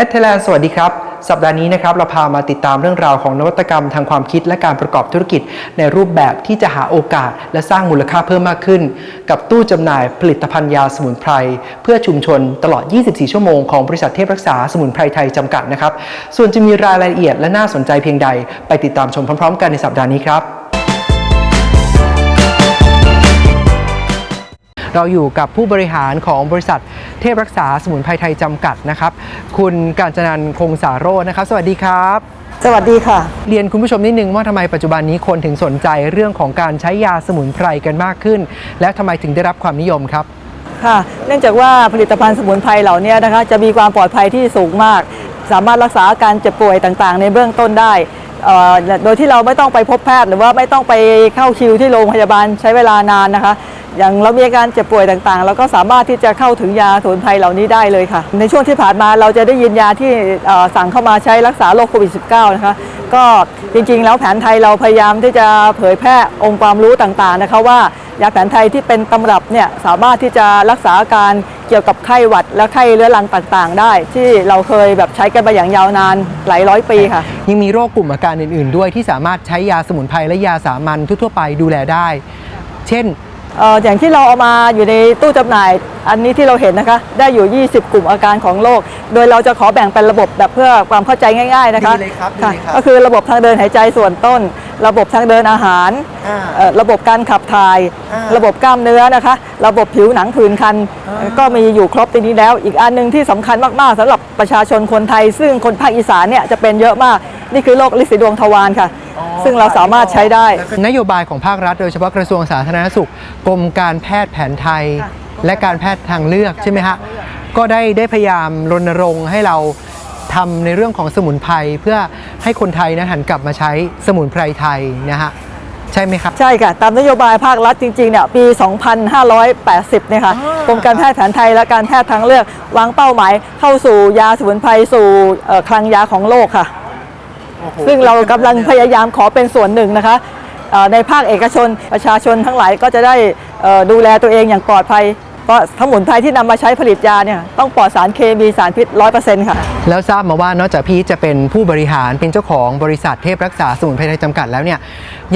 แอดเทแลนสวัสดีครับ สัปดาห์นี้นะครับเราพามาติดตามเรื่องราวของนวัตกรรมทางความคิดและการประกอบธุรกิจ ในรูปแบบที่จะหาโอกาสและสร้างมูลค่าเพิ่มมากขึ้น กับตู้จำหน่ายผลิตภัณฑ์ยาสมุนไพร เพื่อชุมชนตลอด 24 ชั่วโมงของบริษัทเทพรักษาสมุนไพรไทยจำกัดนะครับ ส่วนจะมีรายละเอียดและน่าสนใจเพียงใด ไปติดตามชมพร้อม ๆ กันในสัปดาห์นี้ครับเราอยู่กับผู้บริหารของบริษัท เทพรักษาสมุนไพรไทยจำกัดนะครับ คุณกาญจนันท์คงสาโรจน์นะครับ สวัสดีครับ สวัสดีค่ะ เรียนคุณผู้ชมนิดนึงว่าทำไมปัจจุบันนี้คนถึงสนใจเรื่องของการใช้ยาสมุนไพรกันมากขึ้น และทำไมถึงได้รับความนิยมครับ ค่ะ เนื่องจากว่าผลิตภัณฑ์สมุนไพรเหล่านี้นะคะ จะมีความปลอดภัยที่สูงมาก สามารถรักษาอาการเจ็บป่วยต่างๆ ในเบื้องต้นได้เอ่อ โดยที่เราไม่ต้องไปพบแพทย์ หรือว่าไม่ต้องไปเข้าคิวที่โรงพยาบาลใช้เวลานานนะคะ อย่างเรามีอาการเจ็บป่วยต่างๆ เราก็สามารถที่จะเข้าถึงยาสมุนไพรเหล่านี้ได้เลยค่ะ ในช่วงที่ผ่านมาเราจะได้ยินยาที่สั่งเข้ามาใช้รักษาโรคโควิด -19 นะคะก็จริงๆ แล้วแผนไทยเราพยายามที่จะเผยแพร่องค์ความรู้ต่างๆนะคะว่า ยาแผนไทยที่เป็นตำรับเนี่ยสามารถที่จะรักษาอาการเกี่ยวกับไข้หวัดและไข้เรื้อรังต่างๆ ได้ ที่เราเคยแบบใช้กันมาอย่างยาวนานหลายร้อยปีค่ะ ยังมีโรคกลุ่มอาการอื่น ๆ ด้วยที่สามารถใช้ยาสมุนไพรและยาสามัญทั่วๆไปดูแลได้ เช่น อ่ออย่างที่เราเอามาอยู่ในตู้จำหน่าย อันนี้ที่เราเห็นนะคะ ได้อยู่ 20 กลุ่มอาการของโรค โดยเราจะขอแบ่งเป็นระบบแบบเพื่อความเข้าใจง่าย ๆนะคะดีเลยครับดีค่ะเลยครับก็คือระบบทางเดินหายใจส่วนต้น ระบบทางเดินอาหารอ่าเอ่อระบบการขับถ่ายอ่าระบบกล้ามเนื้อนะคะ ระบบผิวหนังผื่นคัน ก็มีอยู่ครบตรงนี้แล้ว อีกอันหนึงที่สำคัญมากๆสำหรับประชาชนคนไทย ซึ่งคนภาคอีสานเนี่ยจะเป็นเยอะมาก นี่คือโรคลินสีดวงทวารค่ะ ซึ่งเราสามารถใช้ได้ นโยบายของภาครัฐโดยเฉพาะกระทรวงสาธารณสุขกรมการแพทย์แผนไทยค่ะและการแพทย์ทางเลือกใช่ไหมฮะก็ได้ได้พยายามรณรงค์ให้เราทำในเรื่องของสมุนไพรเพื่อให้คนไทยนะหันกลับมาใช้สมุนไพรไทยนะฮะใช่ไหมครับ ใช่ค่ะ ตามนโยบายภาครัฐจริงๆเนี่ยปี 2580 เนี่ยค่ะอ่ากรมการแพทย์แผนไทยและการแพทย์ทางเลือก วางเป้าหมายเข้าสู่ยาสมุนไพรสู่เอ่อคลังยาของโลกค่ะ ซึ่งเรากำลังพยายามขอเป็นส่วนหนึ่งนะคะเอ่อในภาคเอกชนประชาชนทั้งหลายก็จะได้เอ่อดูแลตัวเองอย่างปลอดภัย เพราะสมุนไพรที่นำมาใช้ผลิตยาเนี่ยต้องปลอดสารเคมีสารพิษ100%ค่ะ แล้วทราบมาว่านอกจากพี่จะเป็นผู้บริหารเป็นเจ้าของบริษัทเทพรักษาสมุนไพรไทยจำกัดแล้วเนี่ย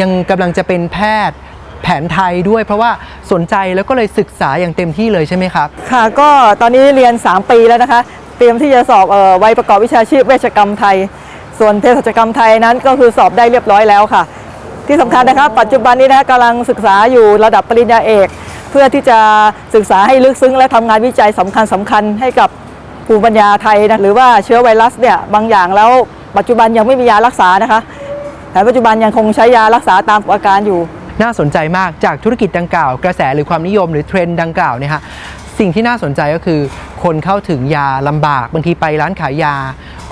ยังกำลังจะเป็นแพทย์แผนไทยด้วยเพราะว่าสนใจแล้วก็เลยศึกษาอย่างเต็มที่เลยใช่ไหมครับ ค่ะก็ตอนนี้เรียน 3 ปีแล้วนะคะ เตรียมที่จะสอบเอ่อวัยประกอบวิชาชีพเวชกรรมไทย ส่วนเภสัชกรรมไทยนั้นก็คือสอบได้เรียบร้อยแล้วค่ะ ที่สำคัญนะคะปัจจุบันนี้นะคะกำลังศึกษาอยู่ระดับปริญญาเอก เพื่อที่จะศึกษาให้ลึกซึ้ง และทำงานวิจัยสำคัญสำคัญให้กับภูมิปัญญาไทยนะหรือว่าเชื้อไวรัสเนี่ยบางอย่างแล้วปัจจุบันยังไม่มียารักษานะคะแต่ปัจจุบันยังคงใช้ยารักษาตามอาการอยู่ น่าสนใจมากจากธุรกิจดังกล่าว กระแสหรือความนิยมหรือเทรนด์ดังกล่าวเนี่ยฮะ สิ่งที่น่าสนใจก็คือ คนเข้าถึงยาลำบากบางทีไปร้านขายยา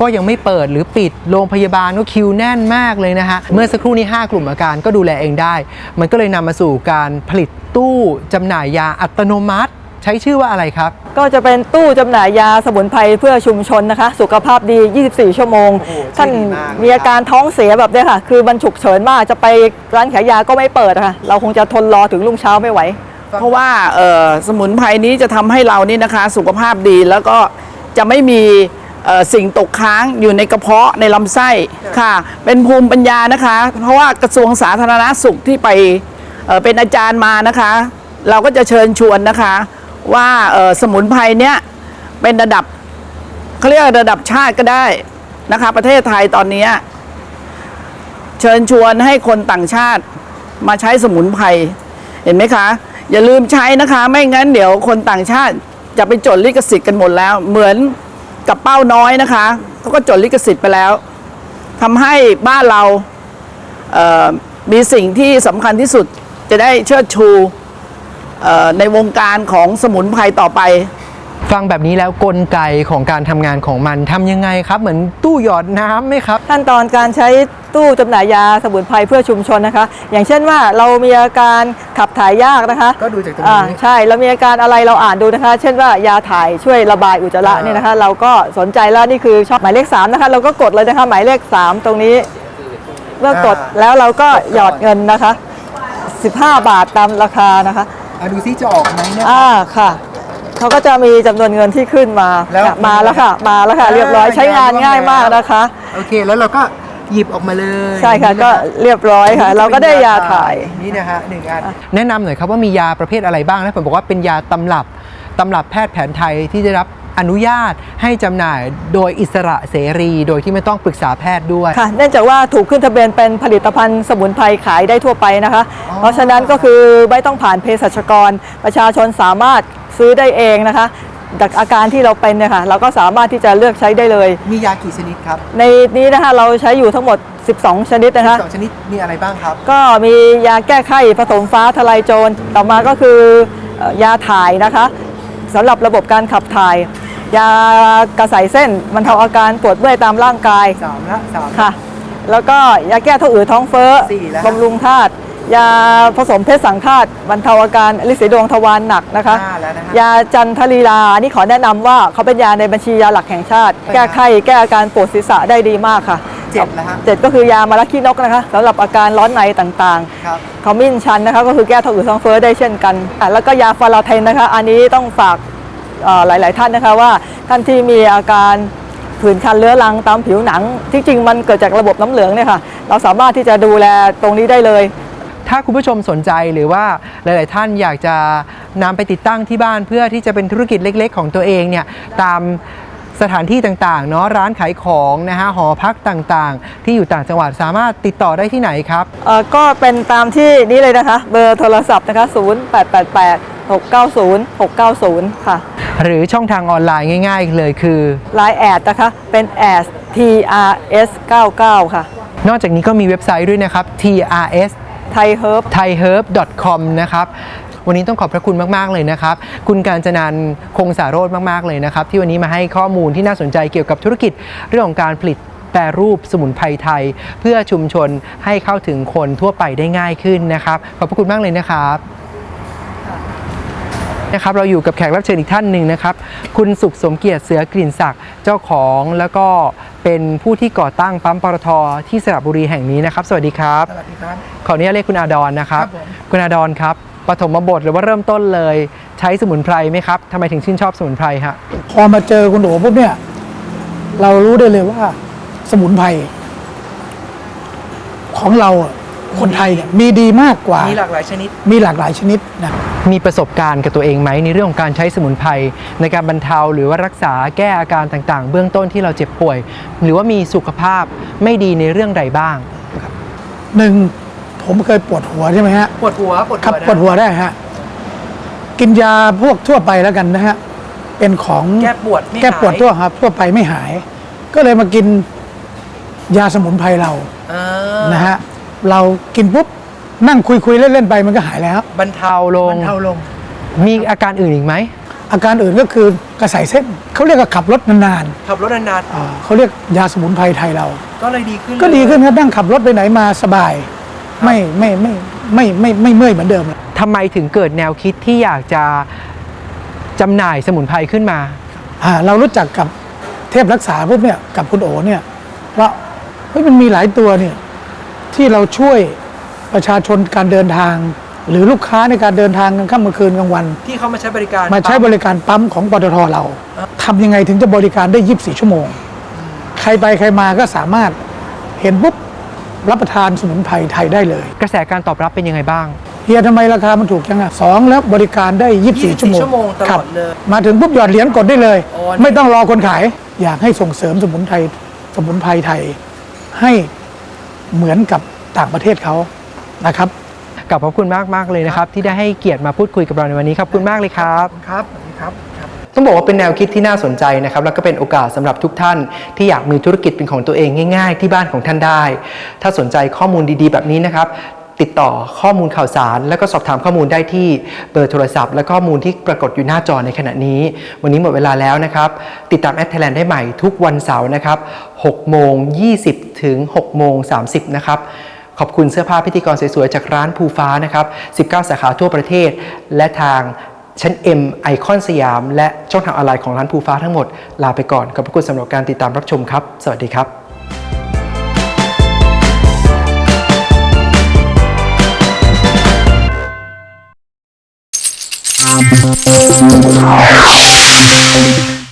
ก็ยังไม่เปิดหรือปิดโรงพยาบาลก็คิวแน่นมากเลยนะฮะเมื่อสักครู่นี้ 5 กลุ่มอาการก็ดูแลเองได้ มันก็เลยนำมาสู่การผลิตตู้จำหน่ายยาอัตโนมัติ ใช้ชื่อว่าอะไรครับ ก็จะเป็นตู้จำหน่ายยาสมุนไพรเพื่อชุมชนนะคะ สุขภาพดี 24 ชั่วโมง โอ้โหท่านชื่อดีมาก มีอาการท้องเสียแบบเนี้ยค่ะ คือมันฉุกเฉินมากจะไปร้านขายยาก็ไม่เปิดอะค่ะ เราคงจะทนรอถึงรุ่งเช้าไม่ไหว เพราะว่าสมุนไพรนี้จะทำให้เรานี่นะคะสุขภาพดีแล้วก็จะไม่มีสิ่งตกค้างอยู่ในกระเพาะในลำไส้ค่ะ เป็นภูมิปัญญานะคะ เพราะว่ากระทรวงสาธารณสุขที่ไปเเป็นอาจารย์มานะคะ เราก็จะเชิญชวนนะคะ ว่าสมุนไพรเนี้ยเป็นระดับเขาเรียกระดับชาติก็ได้นะคะ ประเทศไทยตอนนี้ เชิญชวนให้คนต่างชาติมาใช้สมุนไพรเห็นไหมคะ อย่าลืมใช้นะคะ ไม่งั้นเดี๋ยวคนต่างชาติจะไปจดลิขสิทธิ์กันหมดแล้ว เหมือนกับเป้าน้อยนะคะเขาก็จดลิขสิทธิ์ไปแล้วทำให้บ้านเราเมีสิ่งที่สำคัญที่สุดจะได้เชิดชูในวงการของสมุนไพรต่อไป ฟังแบบนี้แล้วกลไกของการทำงานของมันทำยังไงครับ เหมือนตู้หยอดน้ำไหมครับ ขั้นตอนการใช้ตู้จำหน่ายยาสมุนไพรเพื่อชุมชนนะคะ อย่างเช่นว่าเรามีอาการขับถ่ายยากนะคะก็ดูจากตรงนี้อ่าใช่เรามีอาการอะไรเราอ่านดูนะคะ เช่นว่ายาถ่ายช่วยระบายอุจจาระอ่า เนี่ยนะคะ เราก็สนใจแล้วนี่คือช่องหมายเลข3นะคะเราก็กดเลยนะคะหมายเลข 3 ตรงนี้เมื่อกดแล้วเราก็หยอดเงินนะคะ 15 บาทตามราคานะคะ อะดูซิจะออกไหมเนี่ยอ่าค่ะ เขาก็จะมีจำนวนเงินที่ขึ้นมาแล้วค่ะมาแล้วค่ะ มาแล้วค่ะ เรียบร้อยใช้งานง่ายมากนะคะ โอเค แล้วเราก็หยิบออกมาเลยใช่ค่ะนี่นก็เรียบร้อยค่ะ เราก็ได้ยาถ่ายนี่นะฮะหนึ่งอันแนะนำหน่อยครับว่ามียาประเภทอะไรบ้างนะผมบอกว่าเป็นยาตำรับตำรับแพทย์แผนไทยที่ได้รับ อนุญาตให้จำหน่ายโดยอิสระเสรีโดยที่ไม่ต้องปรึกษาแพทย์ด้วย ค่ะเนื่องจากว่าถูกขึ้นทะเบียนเป็นผลิตภัณฑ์สมุนไพรขายได้ทั่วไปนะคะ อ๋อ เพราะฉะนั้นก็คือไม่ต้องผ่านเภสัชกร ประชาชนสามารถซื้อได้เองนะคะจากอาการที่เราเป็นเนี่ยค่ะเราก็สามารถที่จะเลือกใช้ได้เลย มียากี่ชนิดครับในนี้นะคะเราใช้อยู่ทั้งหมด 12 ชนิดนะคะ สองชนิดมีอะไรบ้างครับ ก็มียาแก้ไข้ผสมฟ้าทลายโจรต่อมาก็คือเอ่อยาถ่ายนะคะ สำหรับระบบการขับถ่าย ยากระใสเส้นบรรเทาอาการปวดเมื่อยตามร่างกายสามละสาม ค่ะ แล้วก็ยาแก้ท้องอืดท้องเฟ้อสี่แล้วบำรุงธาตุ ยาผสมเพชรสังฆาตบรรเทาอาการลินสีดวงทวารหนักนะคะห้าแล้วนะฮะยาจันทลีลาอันนี่ขอแนะนำว่าเขาเป็นยาในบัญชียาหลักแห่งชาติใช่แก้ไข้แก้อาการปวดศีรษะได้ดีมากค่ะเจ็ดแล้วฮะ เจ็ดก็คือยามาราคีนกนะคะสำหรับอาการร้อนในต่างครับๆขมิ้นชันนะคะก็คือแก้ท้องอืดท้องเฟ้อได้เช่นกันอะแล้วก็ยาฟาราเทนนะคะ อันนี้ต้องฝากเอ่อหลาย ๆ ท่านนะคะว่าท่านที่มีอาการผื่นคันเรื้อรังตามผิวหนัง ที่จริงมันเกิดจากระบบน้ำเหลืองเนี่ยค่ะเราสามารถที่จะดูแลตรงนี้ได้เลย ถ้าคุณผู้ชมสนใจหรือว่าหลาย ๆ ท่านอยากจะนำไปติดตั้งที่บ้านเพื่อที่จะเป็นธุรกิจเล็ก ๆ ของตัวเองเนี่ยตามสถานที่ต่างๆเนาะร้านขายของนะฮะหอพักต่างๆ ที่อยู่ต่างจังหวัดสามารถติดต่อได้ที่ไหนครับเอ่อก็เป็นตามที่นี้เลยนะคะ เบอร์โทรศัพท์นะคะ 0888 690 690 ค่ะ หรือช่องทางออนไลน์ง่าย ๆ เลยคือ Line แอดนะคะ เป็นแอด TRS 99ค่ะ นอกจากนี้ก็มีเว็บไซต์ด้วยนะครับ trs ไทยเฮิร์บ thaiherb.com นะครับ วันนี้ต้องขอบพระคุณมาก ๆ เลยนะครับ คุณการจนันคงสาโรธมาก ๆ เลยนะครับ ที่วันนี้มาให้ข้อมูลที่น่าสนใจเกี่ยวกับธุรกิจเรื่องของการผลิตแปรรูปสมุนไพรไทย เพื่อชุมชนให้เข้าถึงคนทั่วไปได้ง่ายขึ้นนะครับ ขอบพระคุณมากเลยนะครับนะครับเราอยู่กับแขกรับเชิญอีกท่านหนึ่งนะครับ คุณสุขสมเกียรติเสือกลิ่นศักดิ์เจ้าของแล้วก็ เป็นผู้ที่ก่อตั้งปั๊มปตทที่สระบุรีแห่งนี้นะครับ สวัสดีครับ สวัสดีครับ ขออนุญาตเรียกคุณอาดอนนะครับ ครับผม คุณอาดอนครับปฐมบทหรือว่าเริ่มต้นเลย ใช้สมุนไพรไหมครับทำไมถึงชื่นชอบสมุนไพรฮะพอมาเจอคุณโอปุ๊บเนี่ย เรารู้ได้เลยว่า สมุนไพรของเราอะคนไทยเนี่ยมีดีมากกว่า มีหลากหลายชนิด มีหลากหลายชนิดนะ มีประสบการณ์กับตัวเองไหมในเรื่องของการใช้สมุนไพรในการบรรเทาหรือว่ารักษาแก้อาการต่างๆ เบื้องต้นที่เราเจ็บป่วย หรือว่ามีสุขภาพไม่ดีในเรื่องใดบ้างหนึ่งผมเคยปวดหัวใช่ไหมฮะปวดหัวปวดครับปวดหัวได้ฮะกินยาพวกทั่วไปแล้วกันนะฮะเป็นของแก้ปวดไม่แก้ปวดหายทั่วครับทั่วไปไม่หาย ก็เลยมากินยาสมุนไพรเราอ่านะฮะเรากินปุ๊บ นั่งคุยคุยๆเล่นๆไปมันก็หายแล้วบรรเทาลงบรรเทาลง มีอาการอื่นอีกไหม อาการอื่นก็คือกระสายเส้นเขาเรียกว่าขับรถนานขับรถนานๆอ่าเขาเรียกยาสมุนไพรไทยเรา ๆก็เลยดีขึ้นก็ดีขึ้นครับนั่งขับรถไปไหนมาสบาย ไม่ไม่ไม่ไม่ไม่ไม่ไม่เมื่อยเหมือนเดิมแล้วทำไมถึงเกิดแนวคิดที่อยากจะจำหน่ายสมุนไพรขึ้นมา อ่าเรารู้จักกับเทพรักษาปุ๊บเนี่ยกับคุณโอเนี่ยว่าเฮ้ยมันมีหลายตัวเนี่ยที่เราช่วย ประชาชนการเดินทาง หรือลูกค้าในการเดินทางกลางค่ำกลางคืนกลางวัน ที่เขามาใช้บริการมาใช้บริการปั๊มของปตทเราทำยังไงถึงจะบริการได้ 24 ชั่วโมง ใครไปใครมาก็สามารถเห็นปุ๊บรับประทานสมุนไพรไทยได้เลย กระแสการตอบรับเป็นยังไงบ้างเฮียทำไมราคามันถูกจังอะสองแล้วบริการได้ 24 ชั่วโมงชั่วโมงตลอดครับเลยมาถึงปุ๊บหยอดเหรียญกดได้เลยโอ้ไม่ต้องรอคนขาย อยากให้ส่งเสริมสมุนไพรสมุนไพรไทยให้เหมือนกับต่างประเทศเขา นะครับกับขอบคุณมากมากๆเลยนะครับ ที่ได้ให้เกียรติมาพูดคุยกับเราในวันนี้ขอบคุณมากเลยครับครับครับต้องบอกว่าเป็นแนวคิดที่น่าสนใจนะครับแล้วก็เป็นโอกาสสำหรับทุกท่าน ที่อยากมีธุรกิจเป็นของตัวเองง่าย ๆ ที่บ้านของท่านได้ ถ้าสนใจข้อมูลดีๆ แบบนี้นะครับติดต่อข้อมูลข่าวสาร แล้วก็สอบถามข้อมูลได้ที่เบอร์โทรศัพท์ และข้อมูลที่ปรากฏอยู่หน้าจอในขณะนี้ วันนี้หมดเวลาแล้วนะครับ ติดตามแอดไทยแลนด์ได้ใหม่ทุกวันเสาร์นะครับ6โมง20 ถึง6โมง30 นะครับ ขอบคุณเสื้อผ้าพิธีกรสวยๆ จากร้านภูฟ้านะครับ 19 สาขาทั่วประเทศ และทางชั้น M ไอคอนสยาม และช่องทางออนไลน์ของร้านภูฟ้าทั้งหมด ลาไปก่อน ขอบคุณสำหรับการติดตามรับชมครับ สวัสดีครับ Thank